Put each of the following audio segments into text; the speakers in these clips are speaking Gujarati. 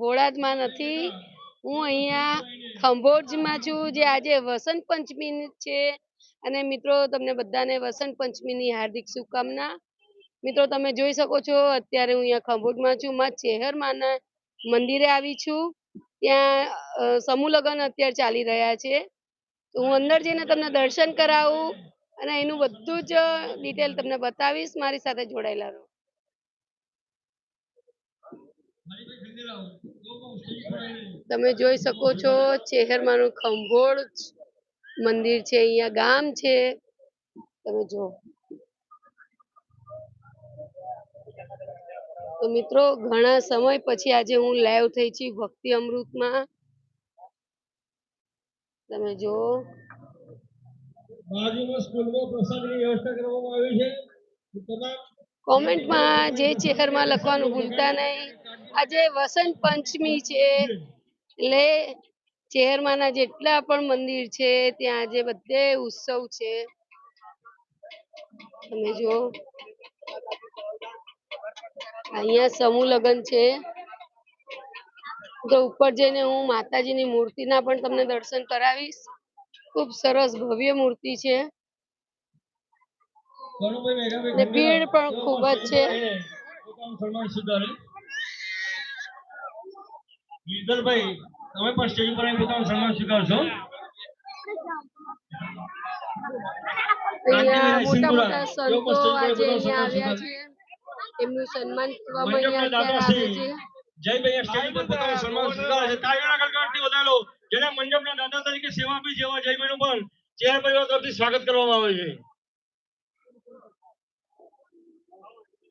ભોળાજમાં નથી. હું અહીંયા ખંભોજમાં છું, જે આજે વસંત પંચમી છે. અને મિત્રો, તમને બધાને વસંત પંચમીની હાર્દિક શુભકામના. મિત્રો, તમે જોઈ શકો છો, અત્યારે હું અહીંયા ખંભોજમાં છું. માં ચેહરમાના મંદિરે આવી છું. ત્યાં સમૂહલગ્ન સમૂહ લગ્ન અત્યારે ચાલી રહ્યા છે. તો હું અંદર જઈને તમને દર્શન કરાવું અને એનું બધું જ ડિટેલ તમને બતાવીશ. મારી સાથે જોડાયેલા રહો. તમે જોઈ શકો છો, ચેહરમાનું ખંભોળ મંદિર છે, અહીંયા ગામ છે. તમે જો. તો મિત્રો, ઘણા સમય પછી આજે હું લાઈવ થઈ છું ભક્તિ અમૃતમાં. તમે જો. બાજુમાં સ્કૂલમાં પ્રસાદની વ્યવસ્થા કરવામાં આવી છે. તમામ કોમેન્ટમાં જે ચેહરમાં લખવાનું ભૂલતા નહીં. આજે વસંત પંચમી છે, એટલે ચેહરમાના જેટલા પણ મંદિર છે, ત્યાં આજે બધે ઉત્સવ છે. તમે જો અહીંયા સમૂહ લગ્ન છે, તો ઉપર જઈને હું માતાજીની મૂર્તિના પણ તમને દર્શન કરાવીશ. ખૂબ સરસ ભવ્ય મૂર્તિ છે. ને ભીડ પણ ખૂબ જ છે. ગીરધરભાઈ તમે પણ સ્ટેજ પર આવીને પોતાનું સન્માન સ્વીકારશો મોટા મોટા સંતો આજે અહીંયા આવ્યા છે. એમનું સન્માન કરવામાં મંડપના અહીંયા આવે છે. જયભાઈ સ્ટેજ પર પોતાનું સન્માન સ્વીકારે છે. તાળીઓના ગણગણાટથી વધારેલો જેને મંડપના દાદા તરીકે સેવા આપી જેવા એવા જયભાઈનું પણ ચેર પરિવાર તરફથી સ્વાગત કરવામાં આવે છે.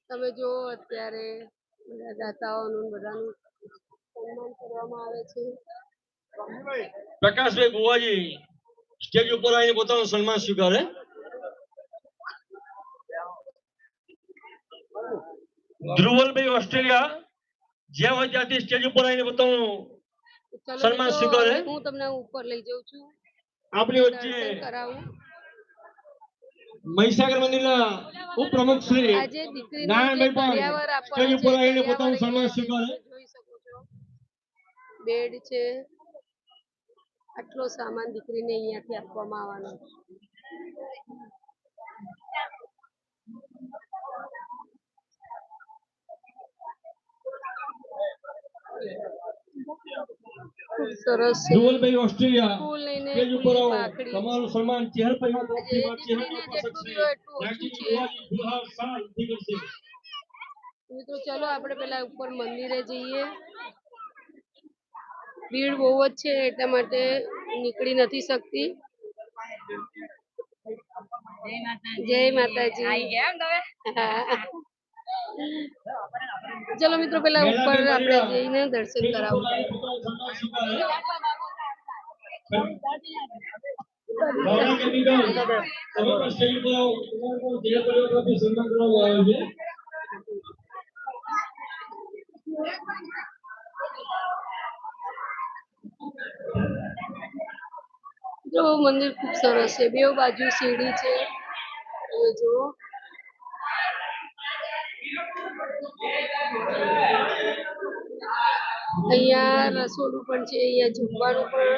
તમે જો અત્યારે બધા દાતાઓનું બધાનું સન્માન કરવામાં આવે છે. પ્રકાશભાઈ બુવાજી સ્ટેજ ઉપર આવીને પોતાનું સન્માન સ્વીકારે? ધ્રુવલભાઈ ઓસ્ટ્રેલિયા જ્યાં હોય ત્યાંથી સ્ટેજ ઉપર આવીને પોતાનું સન્માન સ્વીકારે. હું તમને ઉપર લઈ જાઉં છું. આપણી વચ્ચે કરાવું. મહીસાગર મંદિરના ઉપપ્રમુખ શ્રી નારાયણભાઈ પણ સ્ટેજ ઉપર આવીને પોતાનું સન્માન સ્વીકારે જોઈ શકો છો. બેડ છે. આટલો સામાન દીકરીને અહીંયાથી આપવામાં આવવાનો ખૂબ સરસ છે. ધ્રુવલભાઈ ઓસ્ટ્રેલિયા ફૂલ ઉપર આવો. તમારું સન્માન ચેહર પરિવાર તરફથી છે. મિત્રો ચલો આપણે પેલા ઉપર મંદિરે જઈએ. ભીડ બહુ જ છે એટલા માટે નીકળી નથી શકતી. જય માતાજી. હા. ચલો મિત્રો પેલા ઉપર આપણે જઈને દર્શન કરાવું. જો મંદિર ખૂબ સરસ છે. બે બાજુ સીડી છે તમે જુઓ અહીંયા રસોડું પણ છે, અહીંયા જમવાનું પણ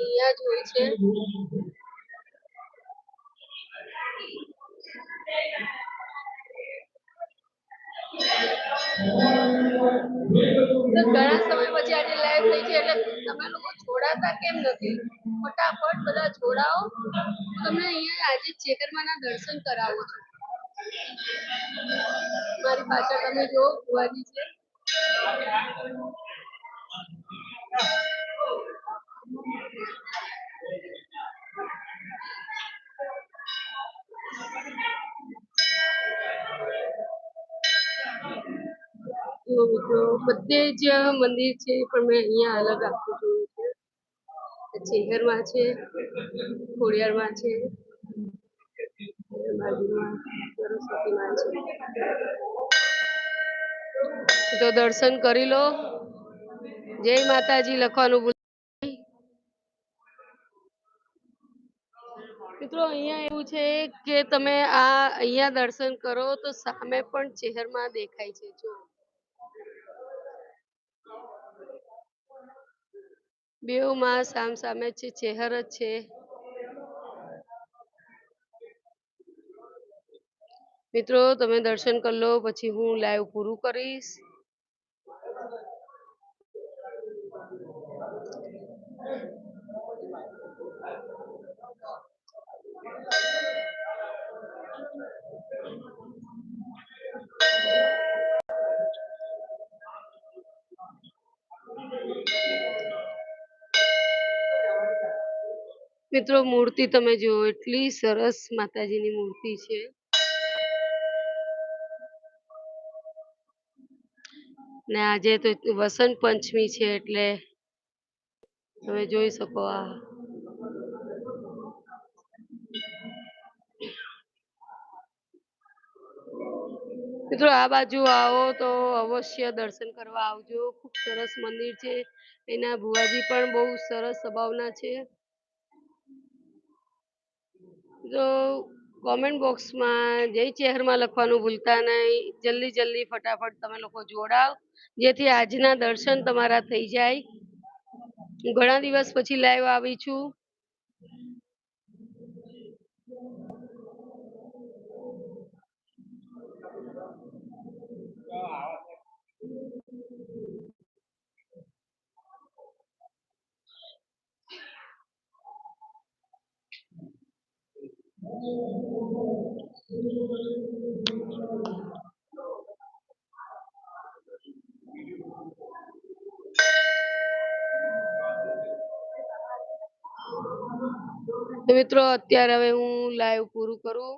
અહીંયા જ હોય છે. ઘણા સમય પછી આજે લાઈવ થઈ છે, એટલે તમે લોકો છોડાતા કેમ નથી? ફટાફટ બધા જોડાઓ તમને અહીંયા આજે ચેતરમાના દર્શન કરાવું છું. મારી પાછળ તમે જો ભુવાજી છે. બધે જ મંદિર છે, પણ મેં અહીંયા અલગ આખું જોયું છે. ચેહરમાં છે, ખોડિયારમાં છે. તો દર્શન કરી લો. જય માતાજી લખવાનું ભૂલ. મિત્રો, અહીંયા એવું છે કે તમે આ અહીંયા દર્શન કરો તો સામે પણ ચહેરમાં દેખાય છે, જો. બેઉ માં સામ સામે છે, ચહેર જ છે. મિત્રો, તમે દર્શન કરી લો, પછી હું લાઈવ પૂરું કરીશ. મિત્રો, મૂર્તિ તમે જુઓ, એટલી સરસ માતાજીની મૂર્તિ છે. ને આજે તો વસંત પંચમી છે એટલે તમે જોઈ શકો આ. મિત્રો, આ બાજુ આવો તો અવશ્ય દર્શન કરવા આવજો. ખૂબ સરસ મંદિર છે. એના ભુવાજી પણ બહુ સરસ સ્વભાવના છે. તો કોમેન્ટ બોક્સમાં જય ચહેરમાં લખવાનું ભૂલતા નહીં. જલ્દી જલ્દી ફટાફટ તમે લોકો જોડાવ. જેથી આજના દર્શન તમારા થઈ જાય. ઘણા દિવસ પછી લાઈવ આવી છું. મિત્રો અત્યારે હવે હું લાઈવ પૂરું કરું.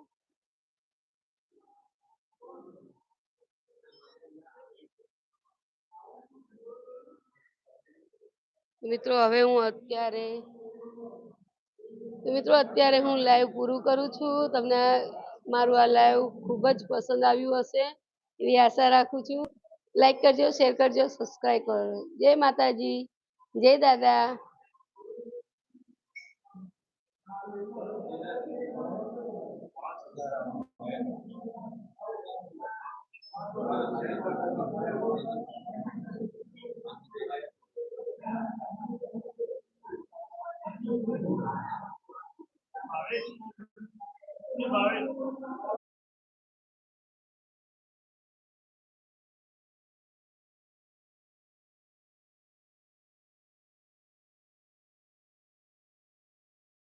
મિત્રો હવે હું અત્યારે તો મિત્રો, અત્યારે હું લાઈવ પૂરું કરું છું. તમને મારું આ લાઈવ ખૂબ જ પસંદ આવ્યું હશે એવી આશા રાખું છું. લાઈક કરજો શેર કરજો સબસ્ક્રાઈબ કરો. જય માતાજી, જય દાદા. Thank you. Bereich.